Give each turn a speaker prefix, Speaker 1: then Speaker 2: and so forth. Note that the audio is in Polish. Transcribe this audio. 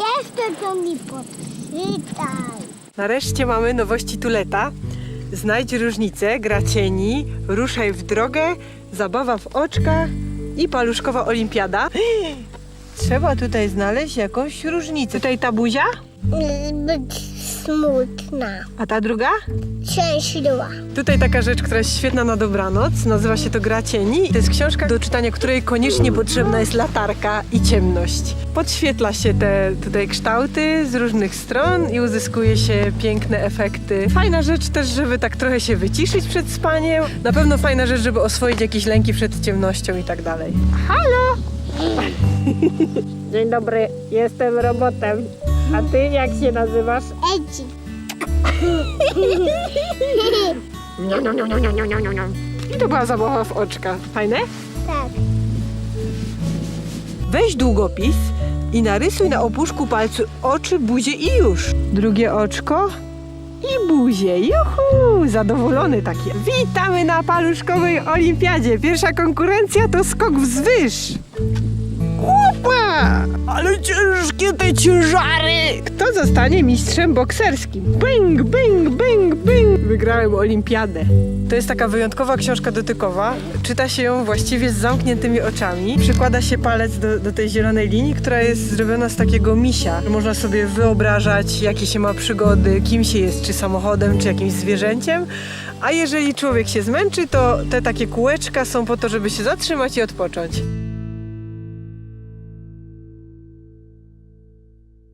Speaker 1: Jeszcze to mi podczytaj.
Speaker 2: Nareszcie mamy nowości Tuleta. Znajdź różnicę, gra cieni, ruszaj w drogę, zabawa w oczkach i paluszkowa olimpiada. Trzeba tutaj znaleźć jakąś różnicę. Tutaj ta buzia,
Speaker 1: Być smutna.
Speaker 2: a ta druga?
Speaker 1: Szczęśliwa.
Speaker 2: Tutaj taka rzecz, która jest świetna na dobranoc, nazywa się to Gra Cieni. To jest książka, do czytania której koniecznie potrzebna jest latarka i ciemność. Podświetla się te tutaj kształty z różnych stron i uzyskuje się piękne efekty. Fajna rzecz też, żeby tak trochę się wyciszyć przed spaniem. Na pewno fajna rzecz, żeby oswoić jakieś lęki przed ciemnością i tak dalej. Halo! Dzień dobry, jestem robotem. A ty jak się nazywasz?
Speaker 1: Edzi.
Speaker 2: I to była zabawa w oczka. Fajne?
Speaker 1: Tak.
Speaker 2: Weź długopis i narysuj na opuszku palcu oczy, buzię i już. Drugie oczko i buzię. Juhu! Zadowolony taki. Witamy na paluszkowej olimpiadzie. Pierwsza konkurencja to skok wzwyż. Ciężkie te ciężary! Kto zostanie mistrzem bokserskim? Bing, bing, bing, bing! Wygrałem olimpiadę. To jest taka wyjątkowa książka dotykowa. Czyta się ją właściwie z zamkniętymi oczami. Przykłada się palec do, do tej zielonej linii, która jest zrobiona z takiego misia. Można sobie wyobrażać, jakie się ma przygody, kim się jest, czy samochodem, czy jakimś zwierzęciem. A jeżeli człowiek się zmęczy, to te takie kółeczka są po to, żeby się zatrzymać i odpocząć.